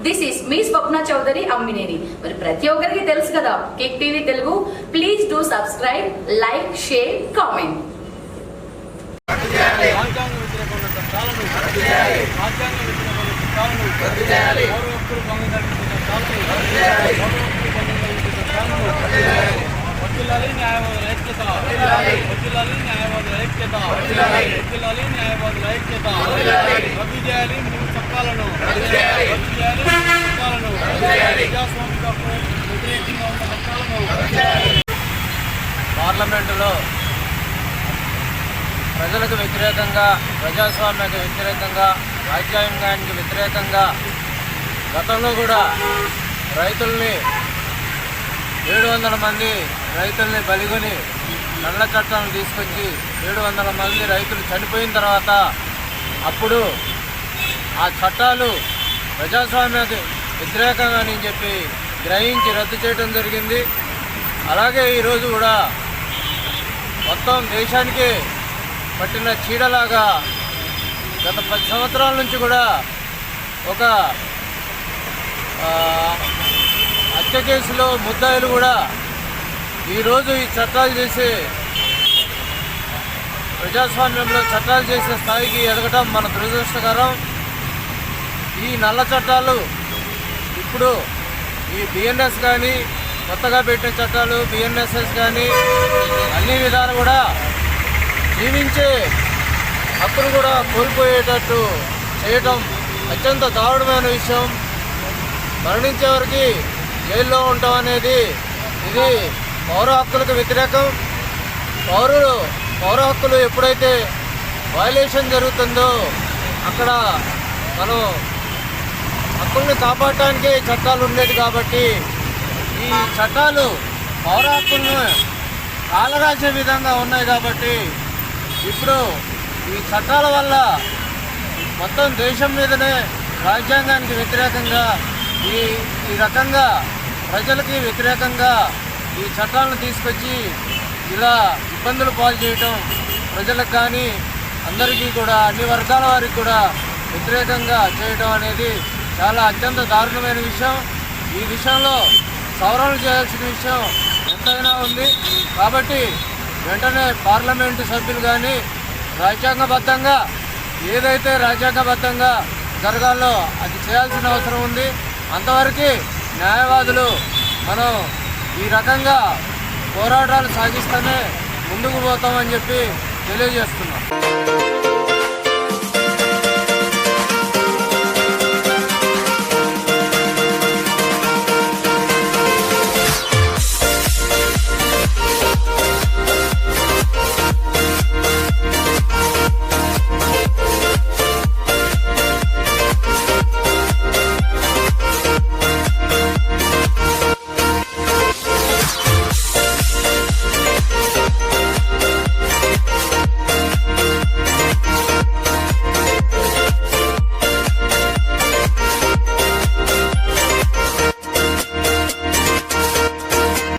this is me Swapna Chowdary Ammineni మరి ప్రతి ఒక్కరికి తెలుసు కదా Cake TV Telugu please do subscribe like share comment రాజ్యాంగ వ్యతిరేకమైన చట్టాలను రాజ్యాంగ వ్యతిరేకమైన చట్టాలను పార్లమెంటులో ప్రజలకు వ్యతిరేకంగా ప్రజాస్వామ్యకు వ్యతిరేకంగా రాజ్యాంగానికి వ్యతిరేకంగా గతంలో కూడా రైతుల్ని ఏడు వందల మంది రైతుల్ని బలిగొని నల్ల చట్టాలను తీసుకొచ్చి ఏడు వందల మంది రైతులు చనిపోయిన తర్వాత అప్పుడు ఆ చట్టాలు ప్రజాస్వామ్యానికి వ్యతిరేకంగా అని చెప్పి గ్రహించి రద్దు చేయడం జరిగింది. అలాగే ఈరోజు కూడా మొత్తం దేశానికి పట్టిన చీడలాగా గత పది సంవత్సరాల నుంచి కూడా ఒక హత్య కేసులో ముద్దాయిలు కూడా ఈరోజు ఈ చట్టాలు చేసి ప్రజాస్వామ్యంలో చట్టాలు చేసే స్థాయికి ఎదగటం మన దురదృష్టకరం. ఈ నల్ల చట్టాలు ఇప్పుడు ఈ బిఎన్ఎస్ కానీ కొత్తగా పెట్టిన చట్టాలు బిఎన్ఎస్ఎస్ కానీ అన్ని విధాలు కూడా జీవించే హక్కును కూడా కోల్పోయేటట్టు చేయటం అత్యంత దారుణమైన విషయం. మరణించే వరకు జైల్లో ఉండటం అనేది ఇది పౌర హక్కులకు వ్యతిరేకం. పౌరులు పౌర హక్కులు ఎప్పుడైతే వయలేషన్ జరుగుతుందో అక్కడ మనం హక్కుల్ని కాపాడటానికే చట్టాలు ఉండేది కాబట్టి ఈ చట్టాలు పౌర హక్కులను కాలరాసే విధంగా ఉన్నాయి కాబట్టి ఇప్పుడు ఈ చట్టాల వల్ల మొత్తం దేశం మీదనే రాజ్యాంగానికి వ్యతిరేకంగా ఈ ఈ రకంగా ప్రజలకి వ్యతిరేకంగా ఈ చట్టాలను తీసుకొచ్చి ఇలా ఇబ్బందులు పాలు చేయటం ప్రజలకు కానీ అందరికీ కూడా అన్ని వర్గాల వారికి కూడా వ్యతిరేకంగా చేయటం అనేది చాలా అత్యంత దారుణమైన విషయం. ఈ విషయంలో సవరణ చేయాల్సిన విషయం ఎంతైనా ఉంది. కాబట్టి వెంటనే పార్లమెంటు సభ్యులు కానీ రాజ్యాంగబద్ధంగా ఏదైతే రాజ్యాంగబద్ధంగా జరగాలో అది చేయాల్సిన అవసరం ఉంది. అంతవరకు న్యాయవాదులు మనం ఈ రకంగా పోరాటాలు సాగిస్తూనే ముందుకు పోతామని చెప్పి తెలియజేస్తున్నాం.